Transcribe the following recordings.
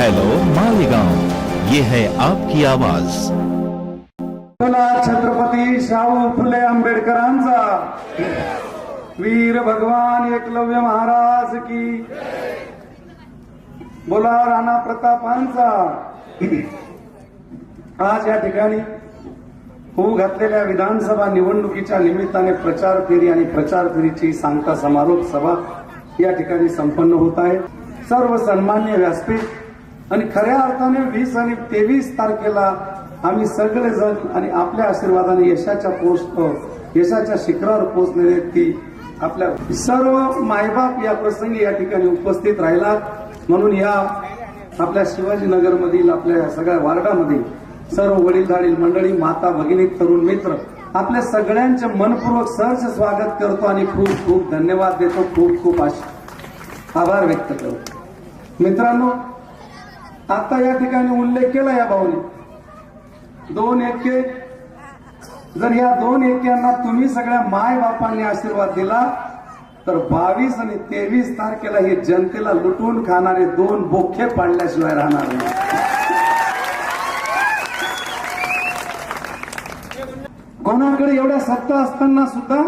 Hello Malegaon. ये है आपकी आवाज। छत्रपती शाहू फुले आंबेडकरांचा। वीर भगवान एकलव्य महाराज की। बोला राणा प्रतापांचा। आज या ठिकाणी होऊ घातलेल्या विधानसभा निवडणुकीच्या निमित्ताने प्रचार फेरी आणि प्रचार फेरीची सांगता समारोप सभा या ठिकाणी संपन्न होत आहे. सर्व सन्मान्य व्यासपीठ आणि खऱ्या अर्थाने वीस आणि तेवीस तारखेला आम्ही सगळेजण आणि आपल्या आशीर्वादाने यशाच्या पोस्ट यशाच्या शिखरावर पोहोचलेले ती आपल्या सर्व मायबाप या प्रसंगी या ठिकाणी उपस्थित राहिला म्हणून या आपल्या शिवाजीनगरमधील आपल्या सगळ्या वार्डामध्ये सर्व वडीलधारील मंडळी माता भगिनी तरुण मित्र आपल्या सगळ्यांचे मनपूर्वक सहर्ष स्वागत करतो आणि खूप खूप धन्यवाद देतो. खूप खूप आभार व्यक्त करतो. मित्रांनो आता या ठिकाणी उल्लेख केला या भाऊने. दोन एके जर या दोन एक्यांना तुम्ही सगळ्या माय बापांनी आशीर्वाद दिला तर बावीस आणि तेवीस तारखेला हे जनतेला लुटून खाणारे दोन बोखे पाडल्याशिवाय राहणार नाही. कोणाकडे एवढ्या सत्ता असताना सुद्धा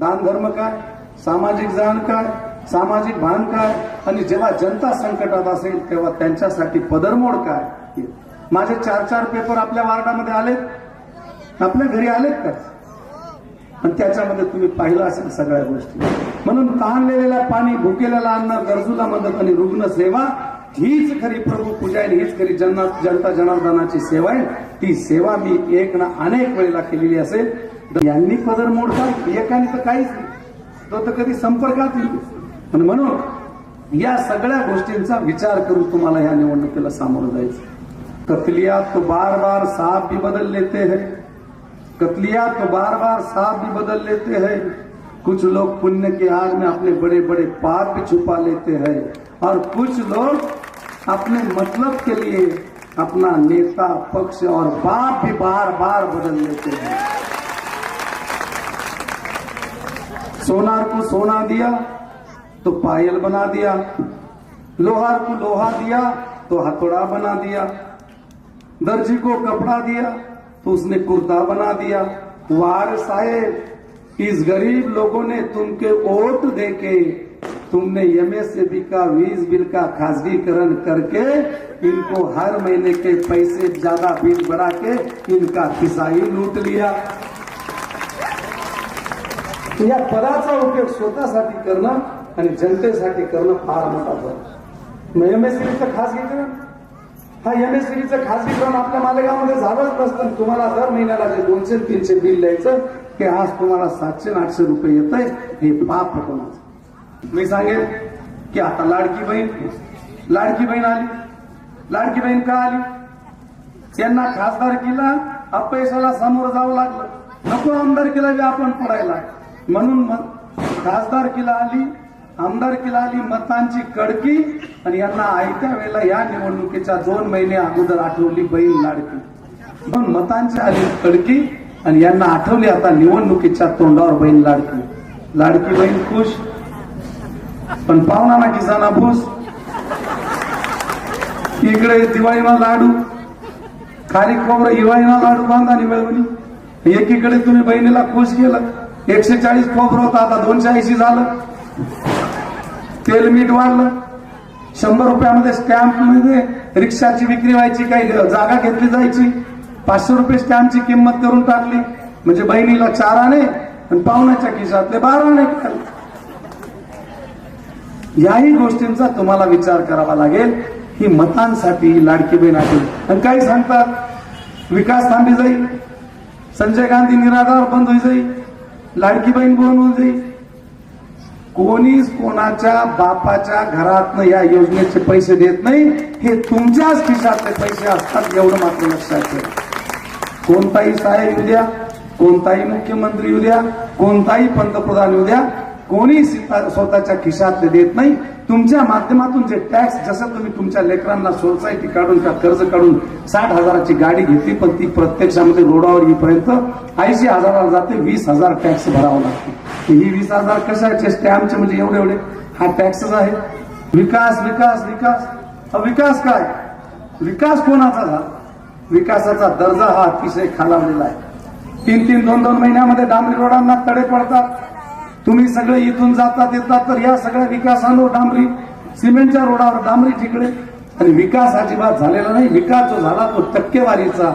दान धर्म काय सामाजिक जाण काय सामाजिक भान काय आणि जेव्हा जनता संकटात असेल तेव्हा त्यांच्यासाठी पदरमोड काय? माझे चार चार पेपर आपल्या वार्डामध्ये आलेत. आपल्या घरी आलेत का? आणि त्याच्यामध्ये तुम्ही पाहिलं असेल सगळ्या गोष्टी. म्हणून ताणलेल्या पाणी भुकेलेला अन्न गरजूला मदत आणि रुग्ण सेवा हीच खरी प्रभू पूजा आहे हीच खरी जन जनता जनार्दनाची सेवा आहे. ती सेवा मी एक ना अनेक वेळेला केलेली असेल. तर यांनी पदर मोडतात एकाने तर काहीच नाही. तो तर कधी संपर्कात येईल. पण म्हणून या सगळ्या गोष्टींचा विचार करून तुम्हाला या निवडणुकीला सामोरं जायचं कतलियात तो बार बार साप भी बदल लेते हैं. कतलियात तो बार बार साप भी बदल लेते हैं. कुछ लोग पुण्य के आग में अपने बड़े बड़े पाप भी छुपा लेते हैं. और कुछ लोग अपने मतलब के लिए अपना नेता पक्ष और बाप भी बार बार बदल लेते हैं। सोनार को सोना दिया। तो पायल बना दिया, लोहार को लोहा दिया तो हथौड़ा बना दिया, दर्जी को कपड़ा दिया तो उसने कुर्ता बना दिया। वार साहेब, इस गरीब लोगों ने तुमके वोट देके तुमने एमएसएबी का वीज बिल का खासगीकरण करके इनको हर महीने के पैसे ज़्यादा बिल बढ़ा के इनका खिसाई लूट लिया। या पदाचा उपयोग स्वतःसाठी करणं आणि जनतेसाठी करणं फार मोठा फरक मग एम एस एमएससीबीचं खासगीकरण हा एम एस डीचं खास खासगीकरण आपल्या मालेगावमध्ये झालंच नसतं. तुम्हाला दर महिन्याला जे दोनशे तीनशे बिल द्यायचं की आज तुम्हाला सातशे आठशे रुपये येत आहे हे पाप कोणाचं? मी सांगेन की आता लाडकी बहीण लाडकी बहीण आली. लाडकी बहीण का आली? यांना खासदारकीला अपयशाला सामोरं जावं लागलं. नको आमदारकीला केला आपण पडायला. म्हणून मग खासदारकीला आली आमदारकीला आली मतांची कडकी आणि यांना आयत्या वेळेला या निवडणुकीच्या दोन महिने अगोदर आठवली बहीण लाडकी. म्हणून मतांची आली कडकी आणि यांना आठवली आता निवडणुकीच्या तोंडावर बहीण लाडकी. लाडकी बहीण खुश पण पाहुणा ना किसाना भूस. इकडे दिवाळीला लाडू खाली खोबरं हिवाळीला लाडू बांधा आणि मिळवणी. एकीकडे तुम्ही बहिणीला खुश केलं. एकशे चाळीस खोबरं होता आता दोनशे ऐंशी झालं. तेल मीठ वाढलं. शंभर रुपयामध्ये स्टॅम्पमध्ये रिक्षाची विक्री व्हायची काही जागा घेतली जायची. पाचशे रुपये स्टॅम्पची किंमत करून टाकली. म्हणजे बहिणीला चार आणे आणि पाहुण्याच्या खिशातले बारा आणे याही गोष्टींचा तुम्हाला विचार करावा लागेल. ही मतांसाठी लाडकी बहीण आहे. आणि काही सांगतात विकास थांबी जाईल संजय गांधी निराधार बंद होई जाईल लाडकी बहीण बंद होई जाईल कोणीच कोणाच्या बापाच्या घरातनं या योजनेचे पैसे देत नाही. हे तुमच्याच खिशातले पैसे असतात एवढं मात्र लक्षात ठेवा. कोणताही साहेब येऊ द्या कोणताही मुख्यमंत्री येऊ द्या कोणताही पंतप्रधान येऊ द्या कोणी स्वतःच्या खिशातले देत नाही. तुमच्या माध्यमातून जे टॅक्स जसं तुम्ही तुमच्या लेकरांना सोसायटी काढून का कर्ज काढून साठ हजाराची गाडी घेतली पण ती प्रत्यक्षामध्ये रोडावर येईपर्यंत ऐंशी हजाराला जाते वीस हजार टॅक्स भरावा लागतो. ही वीस हजार कशाचे? स्टॅम्पचे म्हणजे एवढे एवढे. हा टॅक्सच आहे. विकास विकास विकास. विकास काय? विकास कोणाचा झाला? विकासाचा दर्जा हा अतिशय खालावलेला आहे. तीन तीन दोन दोन महिन्यामध्ये डांबरी रोडांना तडे पडतात. तुम्ही सगळे इथून जातात येतात तर या सगळ्या विकासानं डांबरी सिमेंटच्या रोडावर डांबरी ठिकडे आणि विकास अजिबात झालेला नाही. विकास जो झाला तो टक्केवारीचा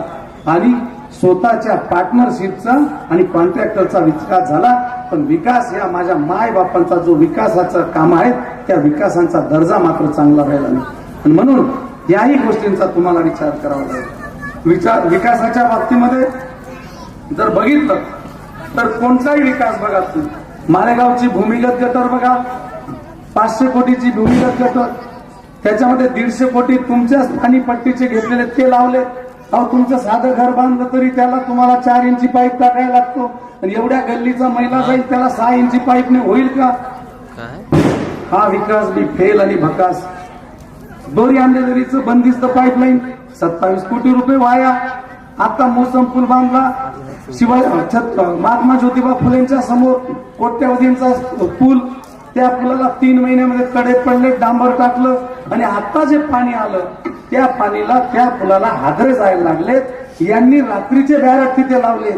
आणि स्वतःच्या पार्टनरशिपचा आणि कॉन्ट्रॅक्टरचा विकास झाला. पण विकास या माझ्या माय बापांचा जो विकासाचं काम आहे त्या विकासांचा दर्जा मात्र चांगला राहिला नाही. आणि म्हणून याही गोष्टींचा तुम्हाला विचार करावा लागेल. विचार विकासाच्या बाबतीमध्ये जर बघितलं तर कोणताही विकास बघा तुम्ही मालेगावची भूमिगत गटर बघा. पाचशे कोटीची भूमिगत गटर. त्याच्यामध्ये दीडशे कोटी तुमच्या स्थानी पट्टीचे घेतलेले ते लावले. अहो तुमचं साधं घर बांधलं तरी त्याला तुम्हाला चार इंची पाईप टाकायला लागतो. आणि एवढ्या गल्लीचा महिला जाईल त्याला सहा इंची पाईपने होईल का? हा विकास बी फेल आणि भकास. दोरी आंबेदरीचं बंदिस्त पाईपलाईन. सत्तावीस कोटी रुपये वाया. आता मोसम पूल बांधला. शिवाय छत महात्मा ज्योतिबा फुलेंच्या समोर कोट्यवधींचा पूल त्या पुलाला तीन महिन्यामध्ये कडे पडले डांबर टाकलं आणि आता जे पाणी आलं त्या पाणीला त्या पुलाला हादरे जायला लागलेत. यांनी रात्रीचे बॅरेट तिथे लावले.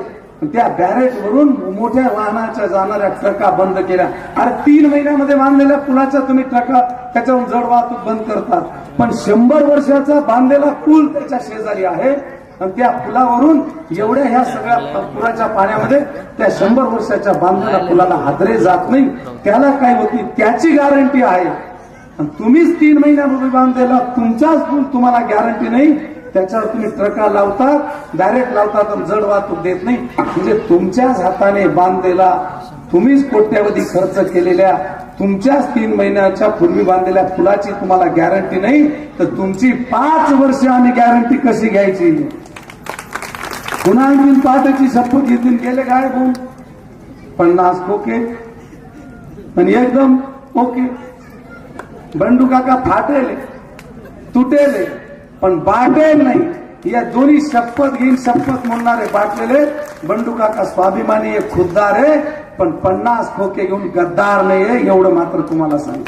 त्या बॅरेट वरून मोठ्या वाहनाच्या जाणाऱ्या ट्रका बंद केल्या. अरे तीन महिन्यामध्ये बांधलेल्या पुलाच्या तुम्ही ट्रका त्याच्यावरून जड वाहतूक बंद करतात. पण शंभर वर्षाचा बांधलेला पूल त्याच्या शेजारी आहे. आणि त्या पुलावरून एवढ्या ह्या सगळ्या पुराच्या पाण्यामध्ये त्या शंभर वर्षाच्या बांधलेल्या पुलाला हादरे जात नाही. त्याला काय होती त्याची गॅरंटी आहे. तुम्हीच तीन महिन्यापूर्वी बांधलेला तुमचाच पूल तुम्हाला गॅरंटी नाही. त्याच्यावर तुम्ही ट्रका लावतात डायरेक्ट लावतात जड वाहतूक देत नाही. म्हणजे तुमच्याच हाताने बांधलेला तुम्हीच कोट्यावधी खर्च केलेल्या तुमच्याच तीन महिन्याच्या पूर्वी बांधलेल्या पुलाची तुम्हाला गॅरंटी नाही. तर तुमची पाच वर्ष आम्ही गॅरंटी कशी घ्यायची? पुन्हा आणखीन पहाटेची शपथ घेतील गेले काय कोण पन्नास ओके पण एकदम ओके. बंडू काका फाटेले तुटेले पण बाटेल नाही. या दोन्ही शपथ घेऊन शपथ म्हणणारे बाटलेले. बंडू काका स्वाभिमानी आहे खुद्दार आहे पण पन्नास खोके घेऊन गद्दार नाही आहे एवढं मात्र तुम्हाला सांग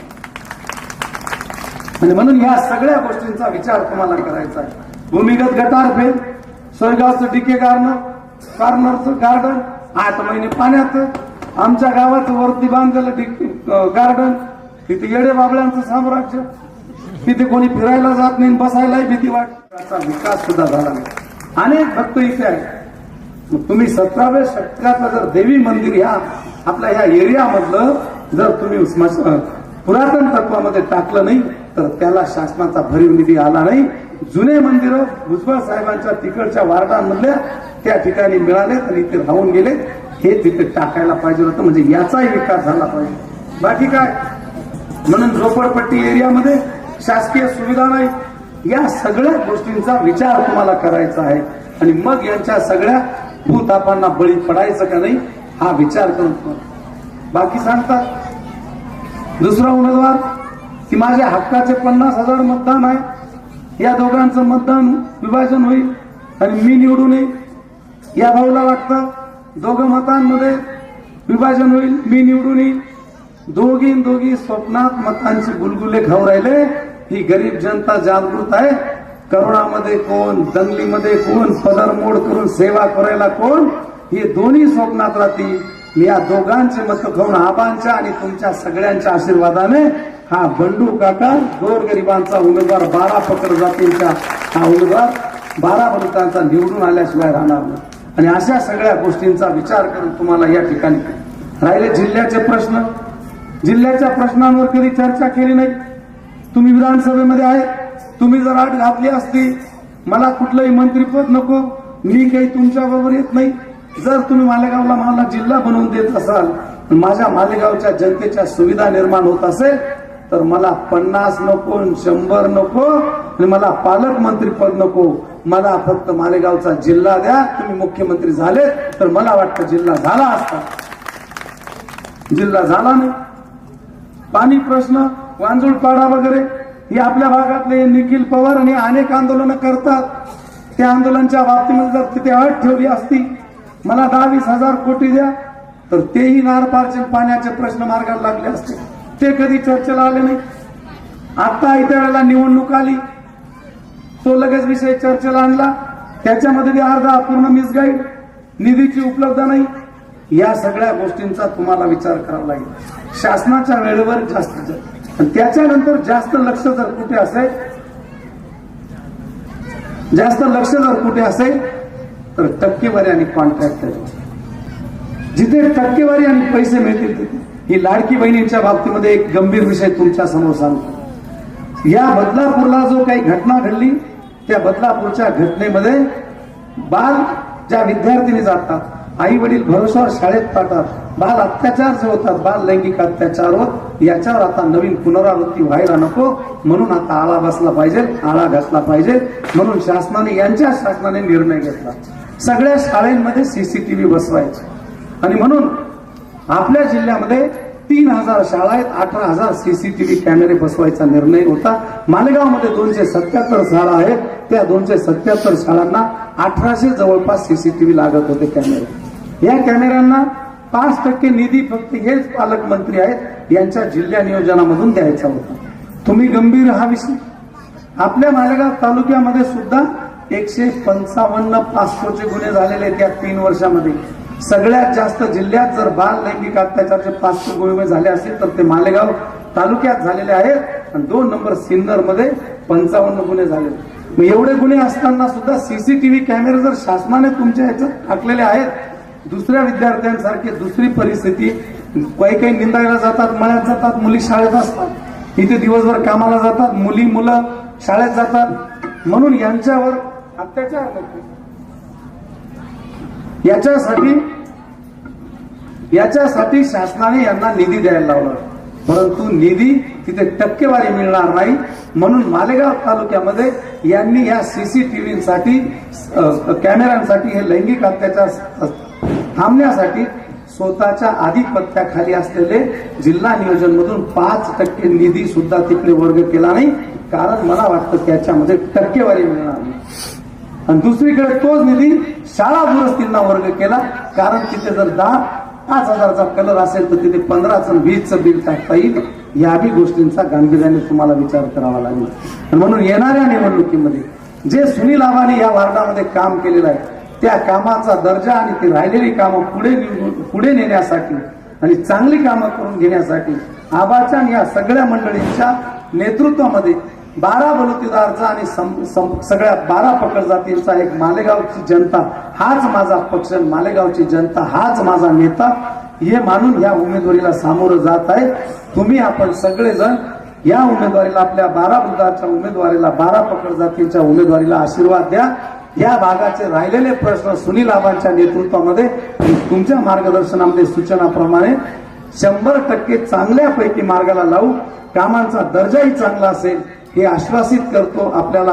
म्हणजे म्हणून या सगळ्या गोष्टींचा विचार तुम्हाला करायचा आहे. भूमिगत गटार फेल. सरगावचं डिके गार्डन कार्नरचं गार्डन आठ महिने पाण्यात आमच्या गावाचं वरती बांधलेलं डिक- गार्डन तिथे येडे बाबळ्यांचं साम्राज्य. तिथे कोणी फिरायला जात नाही बसायलाही भीती वाट विकास सुद्धा झाला नाही. अनेक भक्त इथे आहेत. तुम्ही सतराव्या शतकातलं जर देवी मंदिर ह्या आपल्या ह्या एरियामधलं जर तुम्ही पुरातन तत्वामध्ये टाकलं नाही तर त्याला शासनाचा भरीव निधी आला नाही. जुने मंदिर भुजबळ साहेबांच्या तिकडच्या वार्डांमधल्या त्या ठिकाणी मिळाले आणि ते राहून गेले हे तिथे टाकायला पाहिजे होतं म्हणजे याचाही विकास झाला पाहिजे. बाकी काय? म्हणून झोपडपट्टी एरियामध्ये शासकीय सुविधा नाही. या सगळ्या गोष्टींचा विचार तुम्हाला करायचा आहे. आणि मग यांच्या सगळ्या भूतापांना बळी पडायचं का नाही हा विचार करून बाकी सांगतात? दुसरा उमेदवार? की माझ्या हक्काचे पन्नास हजार मतदान आहे. या दोघांचं मतदान विभाजन होईल आणि मी निवडून येईल या भाऊला वाटतं दोघं मतांमध्ये विभाजन होईल मी निवडून येईल दोघी दोघी स्वप्नात मतांची गुलगुले खाऊ राहिले. ही गरीब जनता जागृत आहे. करोडामध्ये कोण दंगलीमध्ये कोण पदरमोड करून सेवा करायला कोण? हे दोन्ही स्वप्नात राहतील. मी या दोघांचे मत खाऊन आबांच्या आणि तुमच्या सगळ्यांच्या आशीर्वादाने हा बंडू काका गोर गरिबांचा उमेदवार बारा पकड जातींचा हा उमेदवार बारा मतांचा निवडून आल्याशिवाय राहणार नाही. आणि अशा सगळ्या गोष्टींचा विचार करून तुम्हाला या ठिकाणी राहिले जिल्ह्याचे प्रश्न. जिल्ह्याच्या प्रश्नांवर कधी चर्चा केली नाही. तुम्ही विधानसभेमध्ये आहे. तुम्ही जर आठ घातली असती मला कुठलंही मंत्रीपद नको. मी काही तुमच्या बरोबर येत नाही. जर तुम्ही मालेगावला मला जिल्हा बनवून देत असाल माझ्या मालेगावच्या जनतेच्या सुविधा निर्माण होत असेल तर मला पन्नास नको शंभर नको आणि मला पालकमंत्री पद नको. मला फक्त मालेगावचा जिल्हा द्या तुम्ही मुख्यमंत्री झाले तर मला वाटतं जिल्हा झाला असता. जिल्हा झाला नाही. पाणी प्रश्न वांजुळपाडा वगैरे हे आपल्या भागातले निखिल पवार आणि अनेक आंदोलनं करतात. त्या आंदोलनच्या बाबतीमध्ये जर तिथे अट ठेवली असती मला दहा वीस हजार कोटी द्या तर तेही नारपारचे पाण्याचे प्रश्न मार्गाला लागले असते. ते कधी चर्चेला आले नाही? आता इतर वेळेला निवडणूक आली. तो लगेच विषय चर्चेला आणला. त्याच्यामध्ये अर्धा अपूर्ण मिसगाईड. निधीची उपलब्ध नाही. या सगळ्या गोष्टींचा तुम्हाला विचार करावा लागेल. शासनाच्या वेळेवर जास्त त्याच्यानंतर जास्त लक्ष जर कुठे असेल जास्त लक्ष जर कुठे असेल तर टक्केवारी आणि कॉन्ट्रॅक्ट जिथे टक्केवारी आणि पैसे मिळतील तिथे. ही लाडकी बहिणींच्या बाबतीमध्ये एक गंभीर विषय तुमच्यासमोर सांगतो. या बदलापूरला जो काही घटना घडली त्या बदलापूरच्या घटनेमध्ये बाल ज्या विद्यार्थिनी जातात आई वडील भरोशावर शाळेत पाठतात बाल अत्याचार जे होतात बाल लैंगिक अत्याचार होत याच्यावर आता नवीन पुनरावृत्ती व्हायला नको. म्हणून आता आळा बसला पाहिजे आळा घासला पाहिजे. म्हणून शासनाने यांच्या शासनाने निर्णय घेतला. सगळ्या शाळेमध्ये सीसीटीव्ही बसवायचे. आणि म्हणून आपल्या जिल्ह्यामध्ये तीन हजार शाळा आहेत अठरा हजार सीसीटीव्ही कॅमेरे बसवायचा निर्णय होता. मालेगावमध्ये दोनशे सत्याहत्तर शाळा आहेत. त्या दोनशे सत्याहत्तर शाळांना अठराशे जवळपास सीसीटीव्ही लागत होते कॅमेरे. या कॅमेऱ्यांना पाच टक्के निधी फक्त हेच पालकमंत्री आहेत यांच्या जिल्हा नियोजनामधून द्यायचा होता. तुम्ही गंभीर हा विषय आपल्या मालेगाव तालुक्यामध्ये सुद्धा एकशे पंचावन्न पाचशोचे गुन्हे झालेले आहेत या तीन वर्षामध्ये. सगळ्यात जास्त जिल्ह्यात जर बाल लैंगिक अत्याचारचे पाचशे गुन्हे झाले असतील तर ते मालेगाव तालुक्यात झालेले आहेत. आणि दोन नंबर सिन्नरमध्ये पंचावन्न गुन्हे झाले. मग एवढे गुन्हे असताना सुद्धा सीसीटीव्ही कॅमेरे जर शासनाने तुमच्या ह्याच्यात टाकलेले आहेत दुसऱ्या विद्यार्थ्यांसारखी दुसरी परिस्थिती काही काही निंदायला जातात मळ्यात जातात मुली शाळेत असतात. इथे दिवसभर कामाला जातात मुली मुलं शाळेत जातात. म्हणून यांच्यावर अत्याचार होतो. याच्यासाठी याच्यासाठी शासनाने यांना निधी द्यायला लावला. परंतु निधी तिथे टक्केवारी मिळणार नाही. म्हणून मालेगाव तालुक्यामध्ये यांनी या सीसीटीव्हीसाठी कॅमेऱ्यांसाठी हे लैंगिक अत्याचार थांबण्यासाठी स्वतःच्या आधिपत्याखाली असलेले जिल्हा नियोजनमधून पाच टक्के निधी सुद्धा तिकडे वर्ग केला नाही. कारण मला वाटतं त्याच्यामध्ये टक्केवारी मिळणार नाही. आणि दुसरीकडे तोच निधी शाळा दुरुस्तींना वर्ग केला. कारण तिथे जर दहा पाच हजारचा कलर असेल तर तिथे पंधराचं वीजचं बिल टाकता येईल या बी गोष्टींचा गांभीर्याने तुम्हाला विचार करावा लागेल. म्हणून येणाऱ्या निवडणुकीमध्ये जे सुनील आव्हाने या वार्डामध्ये काम केलेलं आहे त्या कामाचा दर्जा आणि ती राहिलेली कामं पुढे पुढे नेण्यासाठी आणि चांगली कामं करून घेण्यासाठी आबाच्या या सगळ्या मंडळींच्या नेतृत्वामध्ये बारा बलुतेदारचा आणि सम- सम- सगळ्या बारा पकड जातींचा एक मालेगावची जनता हाच माझा पक्ष मालेगावची जनता हाच माझा नेता हे मानून या उमेदवारीला सामोरं जात आहे तुम्ही आपण सगळेजण या उमेदवारीला आपल्या बारा बुद्धाच्या उमेदवारीला बारा पकड जातींच्या उमेदवारीला आशीर्वाद द्या. या भागाचे राहिलेले प्रश्न सुनील आबांच्या नेतृत्वामध्ये तुमच्या मार्गदर्शनामध्ये सूचनाप्रमाणे शंभर टक्के चांगल्यापैकी मार्गाला लावू. कामांचा दर्जाही चांगला असेल. हे आश्वासित करतो आपल्याला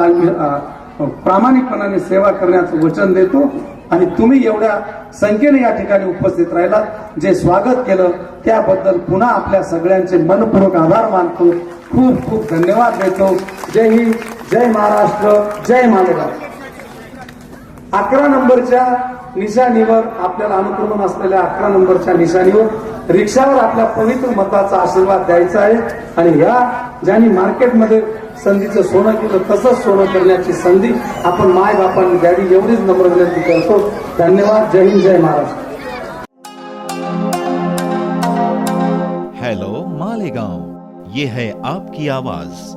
प्रामाणिकपणाने सेवा करण्याचं वचन देतो. आणि तुम्ही एवढ्या संख्येने या ठिकाणी उपस्थित राहिलात जे स्वागत केलं त्याबद्दल पुन्हा आपल्या सगळ्यांचे मनपूर्वक आभार मानतो. खूप खूप धन्यवाद देतो. जय हिंद जय महाराष्ट्र जय मालेगाव. अकरा नंबरच्या निशाणीवर आपल्याला अनुक्रमण असलेल्या अकरा नंबरच्या निशाणीवर रिक्षावर आपल्या पवित्र मताचा आशीर्वाद द्यायचा आहे. आणि ह्या ज्यांनी मार्केटमध्ये संधीचं सोनं केलं तसंच सोनं करण्याची संधी आपण माय बापांनी द्यावी एवढीच नम्र विनंती करतो. धन्यवाद. जय हिंद जय महाराष्ट्र. हेलो मालेगांव ये है आपकी आवाज.